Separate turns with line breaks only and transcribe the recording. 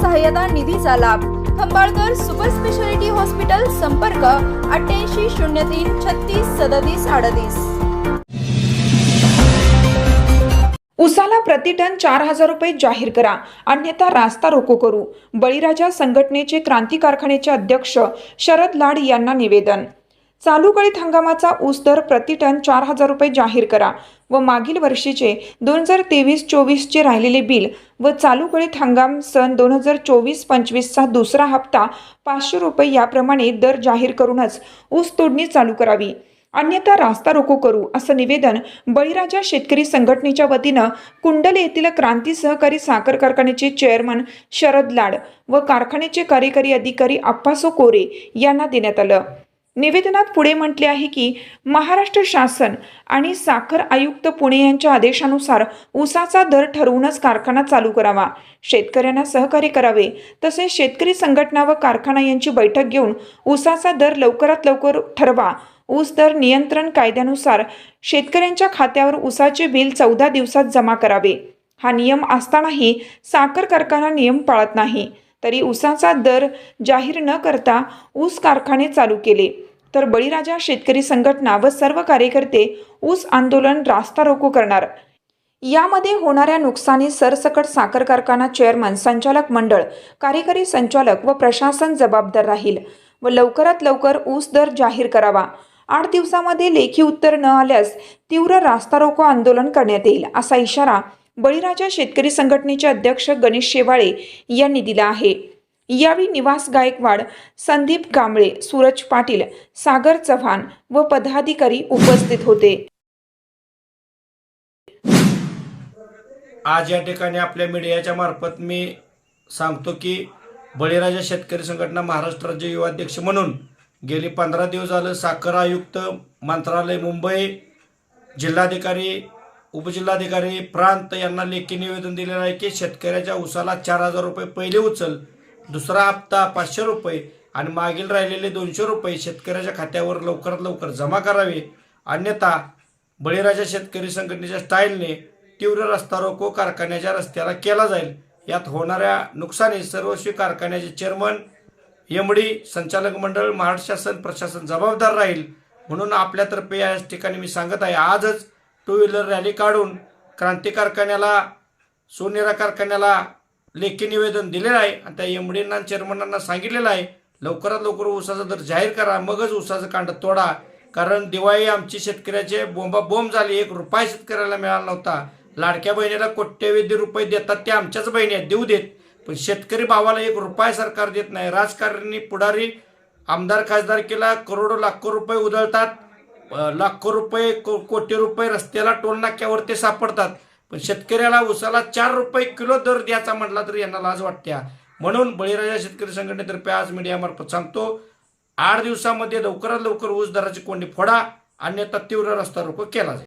सहाय्यता निधीचा लाभ. खंबाळकर सुपर स्पेशालिटी हॉस्पिटल संपर्क अठ्ठ्याऐंशी शून्य तीन छत्तीस सदतीस अडतीस.
उसाला प्रतिटन चार हजार रुपये जाहीर करा. अन्यथा रास्ता रोको करू. बळीराजा संघटनेचे क्रांती कारखान्याचे अध्यक्ष शरद लाड यांना निवेदन. चालू गळीत हंगामाचा ऊस दर प्रतिटन चार हजार रुपये जाहीर करा व मागील वर्षीचे दोन हजार तेवीस चोवीसचे राहिलेले बिल व चालू गळीत हंगाम सन दोन हजार चोवीस पंचवीसचा दुसरा हप्ता पाचशे रुपये याप्रमाणे दर जाहीर करूनच ऊस तोडणी चालू करावी. अन्यथा रास्ता रोको करू असं निवेदन बळीराजा शेतकरी संघटनेच्या वतीनं कुंडल येथील क्रांती सहकारी साखर कारखान्याचे चेअरमन शरद लाड व कारखान्याचे कार्यकारी अधिकारी अप्पासो कोरे यांना देण्यात आलं. निवेदनात पुढे म्हटले आहे की महाराष्ट्र शासन आणि साखर आयुक्त पुणे यांच्या आदेशानुसार ऊसाचा दर ठरवूनच कारखाना चालू करावा. शेतकऱ्यांना सहकार्य करावे. तसेच शेतकरी संघटना व कारखाना यांची बैठक घेऊन ऊसाचा दर लवकरात लवकर ठरवा. ऊस दर नियंत्रण कायद्यानुसार शेतकऱ्यांच्या खात्यावर ऊसाचे बिल चौदा दिवसात जमा करावे. हा नियम असतानाही साखर कारखाना नियम पाळत नाही. तरी ऊसाचा दर जाहीर न करता ऊस कारखाने चालू केले. तर बळीराजा शेतकरी संघटना व सर्व कार्यकर्ते ऊस आंदोलन रास्ता रोको करणार. यामध्ये होणाऱ्या नुकसानी सरसकट साखर कारखाना चेअरमन संचालक मंडळ कार्यकारी संचालक व प्रशासन जबाबदार राहील व लवकरात लवकर ऊस दर जाहीर करावा. आठ दिवसामध्ये लेखी उत्तर न आल्यास तीव्र रास्ता रोको आंदोलन करण्यात येईल असा इशारा बळीराजा शेतकरी संघटनेचे अध्यक्ष गणेश शेवाळे यांनी दिला आहे. यावेळी निवास गायकवाड संदीप कांबळे सूरज पाटील सागर चव्हाण व पदाधिकारी उपस्थित होते.
आज या ठिकाणी आपल्या मीडियाच्या मार्फत मी सांगतो की बळीराजा शेतकरी संघटना महाराष्ट्र राज्य युवा अध्यक्ष म्हणून गेली पंधरा दिवस झालं साखर आयुक्त मंत्रालय मुंबई जिल्हाधिकारी उपजिल्हाधिकारी प्रांत यांना लेखी निवेदन दिलेलं आहे की शेतकऱ्याच्या उसाला चार हजार रुपये पहिले उचल दुसरा हप्ता पाचशे रुपये आणि मागील राहिलेले दोनशे रुपये शेतकऱ्याच्या खात्यावर लवकरात लवकर जमा करावे. अन्यथा बळीराजा शेतकरी संघटनेच्या स्टाईलने तीव्र रस्ता रोको कारखान्याच्या रस्त्याला केला जाईल. यात होणाऱ्या नुकसानी सर्वस्वी कारखान्याचे चेअरमन एम डी संचालक मंडळ महाराष्ट्र शासन प्रशासन जबाबदार राहील. म्हणून आपल्यातर्फे या ठिकाणी मी सांगत आहे आजच टू व्हीलर रॅली काढून क्रांती कारखान्याला सोनेरा कारखान्याला लेखी निवेदन दिलेलं आहे. आणि त्या एमडींना चेअरमनांना सांगितलेलं आहे लवकरात लवकर ऊसाचा दर जाहीर करा मगच ऊसाचं कांड तोडा. कारण दिवाळी आमची शेतकऱ्याचे बोंबा बोंब झाली एक रुपया शेतकऱ्याला मिळाला नव्हता. लाडक्या बहिणीला कोट्यवधी रुपये देतात ते आमच्याच बहिणी आहेत देऊ देत. पण शेतकरी भावाला एक रुपया सरकार देत नाही. राजकारणी पुढारी आमदार खासदारकीला करोडो लाखो रुपये उधळतात. लाखो रुपये को कोटी रुपये रस्त्याला टोल नाक्यावर ते सापडतात. पण शेतकऱ्याला उसाला चार रुपये किलो दर द्यायचा म्हटला तरी यांना लाज वाटत्या. म्हणून बळीराजा शेतकरी संघटनेतर्फे आज मीडियामार्फत सांगतो आठ दिवसामध्ये लवकरात लवकर ऊस दराची कोंडी फोडा अन्यथा तीव्र रस्ता रोको केला जाईल.